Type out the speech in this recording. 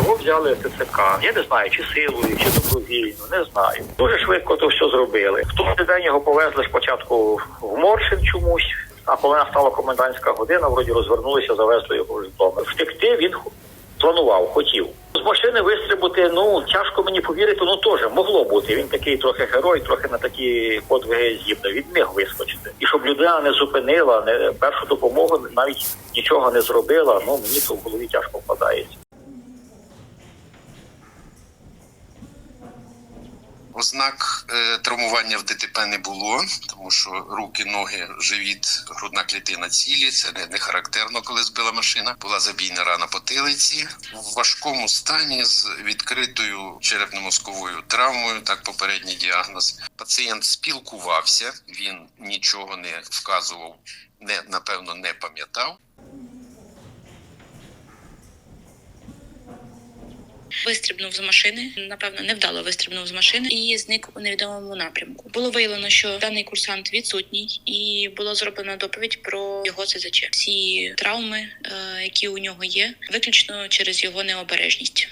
Його взяли ТЦК. Я не знаю, чи силою, чи добровільно, не знаю. Дуже швидко то все зробили. В той день його повезли спочатку в Моршин чомусь, а коли настала комендантська година, вроді розвернулися, завезли його в Житомир. Втекти він планував, хотів. З машини вистрибути, ну тяжко мені повірити, ну теж могло бути. Він такий трохи герой, трохи на такі подвиги здібний. Він міг вискочити. І щоб людина не зупинила, не першу допомогу навіть нічого не зробила. Ну мені то в голові тяжко вкладається. Ознак е, травмування в ДТП не було, тому що руки, ноги, живіт, грудна клітина цілі. Це не, не характерно, коли збила машина. Була забійна рана потилиці в важкому стані з відкритою черепно-мозковою травмою. Так, попередній діагноз. Пацієнт спілкувався, він нічого не вказував, не напевно не пам'ятав. Вистрибнув з машини, напевно, невдало вистрибнув з машини і зник у невідомому напрямку. Було виявлено, що даний курсант відсутній, і було зроблено доповідь про його СЗЧ. Всі травми, е, які у нього є, виключно через його необережність.